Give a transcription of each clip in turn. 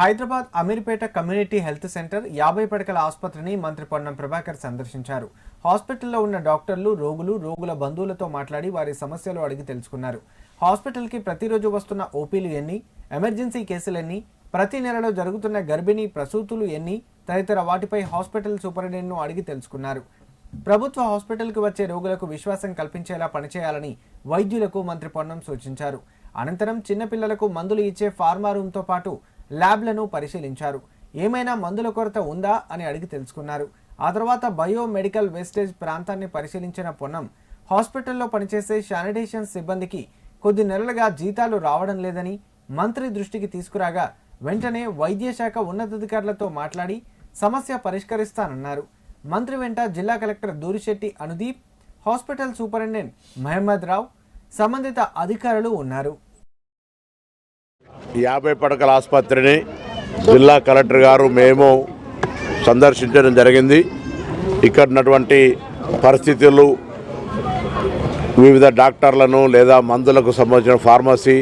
Hyderabad Ameerpet community health centre యాభై పడకల ఆసుపత్రిని మంత్రి పొన్నం ప్రభాకర్ సందర్శించారు. హాస్పిటల్లో ఉన్న డాక్టర్లు రోగులు రోగుల బంధువులతో మాట్లాడి వారి సమస్యలు అడిగి తెలుసుకున్నారు. హాస్పిటల్కి ప్రతిరోజు వస్తున్న ఓపీలు ఎన్ని ఎమర్జెన్సీ కేసులు ఎన్ని ప్రతి నెలలో జరుగుతున్న గర్భిణీ ప్రసూతులు ఎన్ని తదితర వాటిపై హాస్పిటల్ సూపరింటెండెంట్ను అడిగి తెలుసుకున్నారు. ప్రభుత్వ హాస్పిటల్కి వచ్చే రోగులకు విశ్వాసం కల్పించేలా పనిచేయాలని వైద్యులకు మంత్రి పొన్నం సూచించారు. అనంతరం చిన్నపిల్లలకు మందులు ఇచ్చే ఫార్మా రూమ్తో పాటు ల్యాబ్లను పరిశీలించారు. ఏమైనా మందుల కొరత ఉందా అని అడిగి తెలుసుకున్నారు. ఆ తర్వాత బయోమెడికల్ వేస్టేజ్ ప్రాంతాన్ని పరిశీలించిన పొన్నం హాస్పిటల్లో పనిచేసే శానిటేషన్ సిబ్బందికి కొద్ది నెలలుగా జీతాలు రావడం లేదని మంత్రి దృష్టికి తీసుకురాగా వెంటనే వైద్య శాఖ ఉన్నతాధికారులతో మాట్లాడి సమస్య పరిష్కరిస్తానన్నారు. మంత్రి వెంట జిల్లా collector Durishetti Anudeep hospital superintendent Mohammed Rao సంబంధిత అధికారులు ఉన్నారు. యాభై పడకల ఆసుపత్రిని జిల్లా కలెక్టర్ గారు మేము సందర్శించడం జరిగింది. ఇక్కడ ఉన్నటువంటి పరిస్థితులు వివిధ డాక్టర్లను లేదా మందులకు సంబంధించిన ఫార్మసీ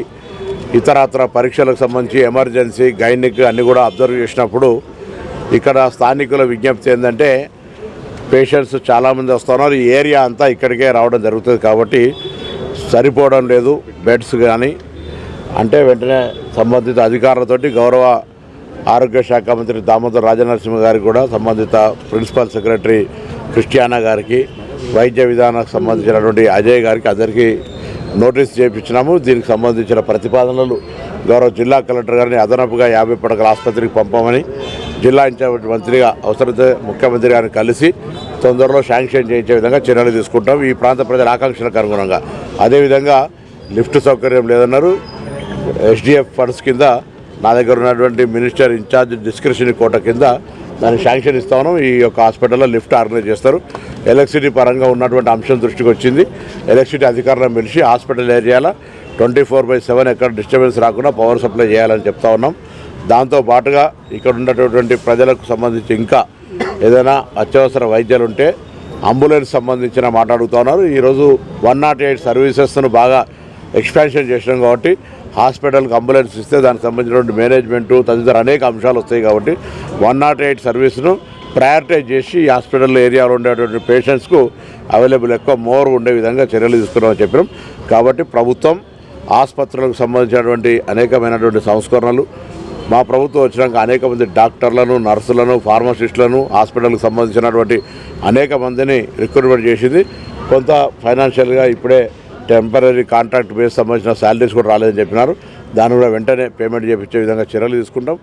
ఇతరత్ర పరీక్షలకు సంబంధించి ఎమర్జెన్సీ గైనిక్ అన్నీ కూడా అబ్జర్వ్ చేసినప్పుడు ఇక్కడ స్థానికుల విజ్ఞప్తి ఏంటంటే పేషెంట్స్ చాలామంది వస్తున్నారు. ఈ ఏరియా అంతా ఇక్కడికే రావడం జరుగుతుంది కాబట్టి సరిపోవడం లేదు. బెడ్స్ కానీ అంటే వెంటనే సంబంధిత అధికారులతోటి గౌరవ ఆరోగ్య శాఖ మంత్రి దామోదర్ రాజనరసింహ గారికి కూడా సంబంధిత ప్రిన్సిపల్ సెక్రటరీ క్రిస్టియానా గారికి వైద్య విధానానికి సంబంధించినటువంటి అజయ్ గారికి అందరికీ నోటీస్ చేయించినాము దీనికి సంబంధించిన ప్రతిపాదనలు గౌరవ జిల్లా కలెక్టర్ గారిని అదనపుగా యాభై పడకల ఆసుపత్రికి పంపమని జిల్లా ఇన్ఛార్జ్ మంత్రిగా అవసరమైతే ముఖ్యమంత్రి గారిని కలిసి తొందరలో శాంక్షన్ చేయించే విధంగా చర్యలు తీసుకుంటాం. ఈ ప్రాంత ప్రజల ఆకాంక్షలకు అనుగుణంగా. అదేవిధంగా లిఫ్ట్ సౌకర్యం లేదన్నారు. ఎస్డిఎఫ్ ఫండ్స్ కింద నా దగ్గర ఉన్నటువంటి మినిస్టర్ ఇన్ఛార్జ్ డిస్క్రిప్షన్ కోట కింద దాన్ని శాంక్షన్ ఇస్తాను ఈ యొక్క హాస్పిటల్లో లిఫ్ట్ ఆర్గనైజ్ చేస్తారు. ఎలక్ట్రిసిటీ పరంగా ఉన్నటువంటి అంశం దృష్టికి వచ్చింది. ఎలక్ట్రిసిటీ అధికారులను పిలిచి హాస్పిటల్ ఏరియాలో ట్వంటీ ఫోర్ బై సెవెన్ ఎక్కడ డిస్టర్బెన్స్ రాకుండా పవర్ సప్లై చేయాలని చెప్తా ఉన్నాం. దాంతో పాటుగా ఇక్కడ ఉన్నటువంటి ప్రజలకు సంబంధించి ఇంకా ఏదైనా అత్యవసర వైద్యాలు ఉంటే అంబులెన్స్ సంబంధించిన మాట్లాడుతూ ఉన్నారు. ఈరోజు వన్ నాట్ ఎయిట్ సర్వీసెస్ను బాగా ఎక్స్పాన్షన్ చేసినాం కాబట్టి హాస్పిటల్కి అంబులెన్స్ ఇస్తే దానికి సంబంధించినటువంటి మేనేజ్మెంటు తదితర అనేక అంశాలు వస్తాయి కాబట్టి వన్ నాట్ ఎయిట్ సర్వీస్ను ప్రయారిటైజ్ చేసి ఈ హాస్పిటల్ ఏరియాలో ఉండేటువంటి పేషెంట్స్కు అవైలబుల్ ఎక్కువ మోర్ ఉండే విధంగా చర్యలు తీసుకున్నామని చెప్పినాం. కాబట్టి ప్రభుత్వం ఆసుపత్రులకు సంబంధించినటువంటి అనేకమైనటువంటి సంస్కరణలు మా ప్రభుత్వం వచ్చినాక అనేక మంది డాక్టర్లను నర్సులను ఫార్మసిస్టులను హాస్పిటల్కి సంబంధించినటువంటి అనేక మందిని రిక్రూట్మెంట్ చేసింది. కొంత ఫైనాన్షియల్గా ఇప్పుడే టెంపరీ కాంట్రాక్ట్ బేస్ సంబంధించిన శాలరీస్ కూడా రాలేదని చెప్పినారు. దాన్ని కూడా వెంటనే పేమెంట్ చేయించే విధంగా చర్యలు తీసుకుంటాం.